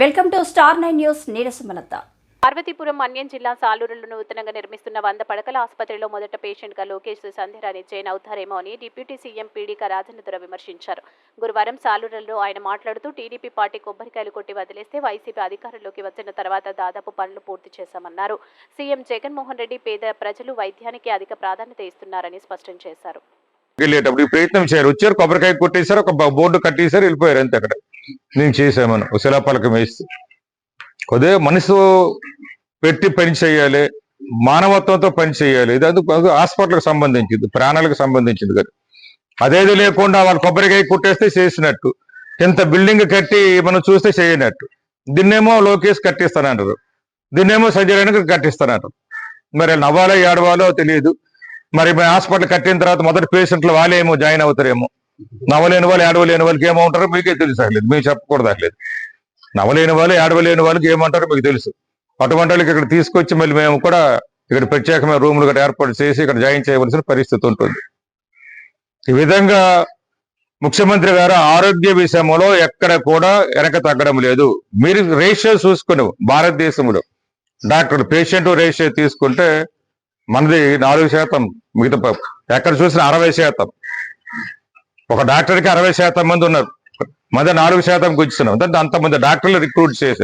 Welcome to star nine news నీరసమలత Parvathipuram Manyam జిల్లా సాలూరులో నూతనంగా నిర్మిస్తున్న వంద పడకల ఆసుపత్రిలో మొదట పేషెంట్గా లోకేష్ సంధ్యరాణి జైన్ అవుతారేమో అని డిప్యూటీ సీఎం పీడీక రాజేంద్ర విమర్శించారు. గురువారం సాలూరులో ఆయన మాట్లాడుతూ టీడీపీ పార్టీ కొబ్బరికాయలు కొట్టి వదిలేస్తే వైసీపీ అధికారంలోకి వచ్చిన తర్వాత దాదాపు పనులు పూర్తి చేశామన్నారు. సీఎం జగన్మోహన్ రెడ్డి పేద ప్రజలు వైద్యానికి అధిక ప్రాధాన్యత ఇస్తున్నారని స్పష్టం చేశారు. ప్రయత్నం చేయరు. వచ్చారు కొబ్బరికాయ కొట్టేశారు ఒక బోర్డు కట్టేశారు వెళ్ళిపోయారు అంతే అక్కడ. నేను చేసామని ఒక శిలాపలకం వేసి. కొద్దిగా మనసు పెట్టి పని చేయాలి మానవత్వంతో పని చేయాలి. ఇది అందుకు హాస్పిటల్కి సంబంధించింది ప్రాణాలకు సంబంధించింది కదా. అదేది లేకుండా వాళ్ళు కొబ్బరికాయ కుట్టేస్తే చేసినట్టు ఇంత బిల్డింగ్ కట్టి మనం చూస్తే చేయనట్టు. దీన్నేమో లోకేష్ కట్టిస్తానంటారు. దీన్నేమో సంజయ్ కట్టిస్తానంటారు. మరి నవ్వాలో ఏడవాలో తెలియదు. మరి హాస్పిటల్ కట్టిన తర్వాత మొదటి పేషెంట్లు వాళ్ళేమో జాయిన్ అవుతారేమో. నవ్వలేని వాళ్ళు ఏడవలేని వాళ్ళకి ఏమంటారో మీకే తెలుసు అట్లేదు మీరు చెప్పకూడదు అట్లేదు నవ్వలేని వాళ్ళు ఏడవలేని వాళ్ళకి ఏమంటారో మీకు తెలుసు. అటువంటి వాళ్ళకి ఇక్కడ తీసుకొచ్చి మళ్ళీ మేము కూడా ఇక్కడ ప్రత్యేకమైన రూములు గట్రా ఏర్పాటు చేసి ఇక్కడ జాయిన్ చేయవలసిన పరిస్థితి ఉంటుంది. ఈ విధంగా ముఖ్యమంత్రి గారు ఆరోగ్య విషయంలో ఎక్కడ కూడా వెనక తగ్గడం లేదు. మీరు రేషియో చూసుకుని భారతదేశంలో డాక్టర్ పేషెంట్ రేషియో తీసుకుంటే మనది నాలుగు శాతం మిగతా ఎక్కడ చూసిన అరవై శాతం. ఒక డాక్టర్కి అరవై శాతం మంది ఉన్నారు. మధ్య నాలుగు శాతం కూర్చున్నాం అంటే అంతమంది డాక్టర్లు రిక్రూట్ చేసి